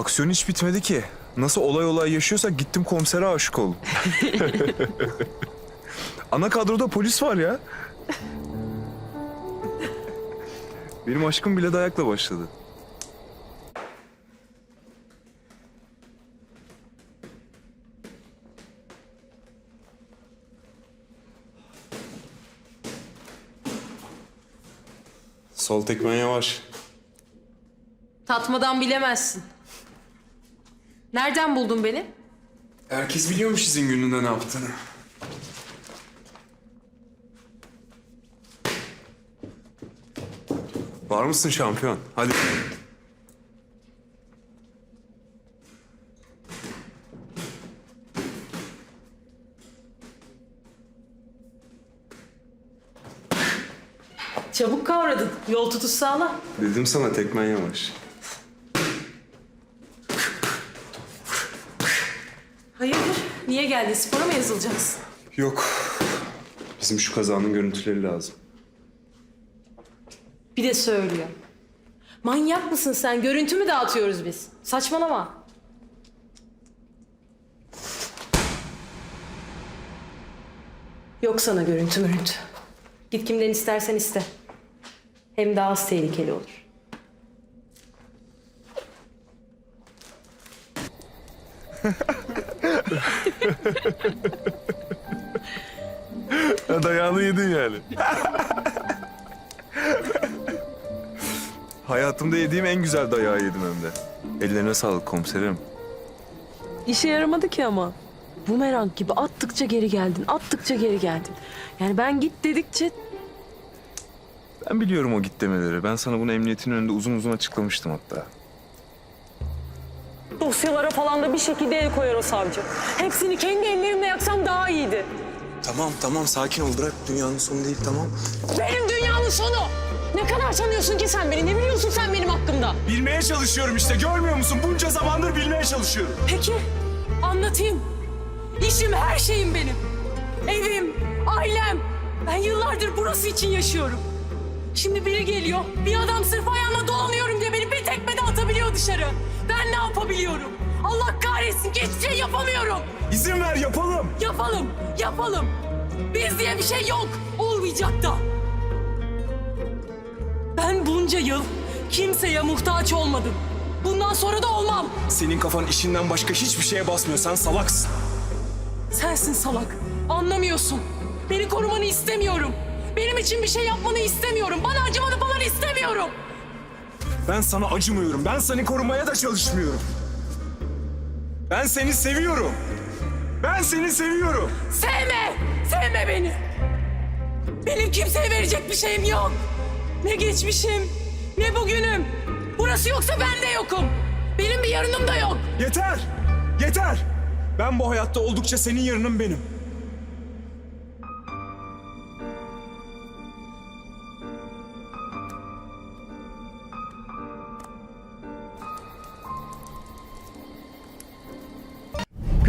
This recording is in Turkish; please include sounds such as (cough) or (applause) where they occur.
Aksiyon hiç bitmedi ki. Nasıl olay olay yaşıyorsak gittim komisere aşık oldum. (laughs) Ana kadroda polis var ya. Benim aşkım bile dayakla başladı. Sol tekmen yavaş. Tatmadan bilemezsin. Nereden buldun beni? Herkes biliyormuş izin gününde ne yaptığını. Var mısın şampiyon? Hadi. Çabuk kavradın. Yol tutuş sağla. Dedim sana tekmen yavaş. Niye geldin? Spora mı yazılacaksın? Yok. Bizim şu kazanın görüntüleri lazım. Bir de söylüyor. Manyak mısın sen? Görüntü mü dağıtıyoruz biz? Saçmalama. Yok sana görüntü mürüntü. Git kimden istersen iste. Hem daha az tehlikeli olur. (laughs) Dayağını yedin yani. Hayatımda yediğim en güzel dayağı yedim hem de. Ellerine sağlık komiserim. İşe yaramadı ki ama. Bumerang gibi attıkça geri geldin, attıkça geri geldin. Yani ben git dedikçe Ben biliyorum o git demeleri. Ben sana bunu emniyetin önünde uzun uzun açıklamıştım hatta. Dosyalara falan da bir şekilde el koyar o savcı. Hepsini kendi ellerimle yaksam daha iyiydi. Tamam tamam sakin ol bırak dünyanın sonu değil tamam. Benim dünyanın sonu. Ne kadar tanıyorsun ki sen beni? Ne biliyorsun sen benim hakkımda? Bilmeye çalışıyorum işte görmüyor musun? Bunca zamandır bilmeye çalışıyorum. Peki, anlatayım. İşim, her şeyim benim. Evim, ailem. Ben yıllardır burası için yaşıyorum. Şimdi biri geliyor, bir adam sırf ayağımla dolanıyorum diye beni bir tekmede atabiliyor dışarı. Ben ne yapabiliyorum? Allah kahretsin ki hiçbir şey yapamıyorum. İzin ver yapalım. Yapalım, yapalım. Biz diye bir şey yok, olmayacak da. Ben bunca yıl kimseye muhtaç olmadım. Bundan sonra da olmam. Senin kafan işinden başka hiçbir şeye basmıyor. Sen salaksın. Sensin salak. Anlamıyorsun. Beni korumanı istemiyorum. Benim için bir şey yapmanı istemiyorum. Bana acımanı falan istemiyorum. Ben sana acımıyorum. Ben seni korumaya da çalışmıyorum. Ben seni seviyorum. Ben seni seviyorum. Sevme! Sevme beni! Benim kimseye verecek bir şeyim yok. Ne geçmişim, ne bugünüm. Burası yoksa ben de yokum. Benim bir yarınım da yok. Yeter. Yeter. Ben bu hayatta oldukça senin yarının benim.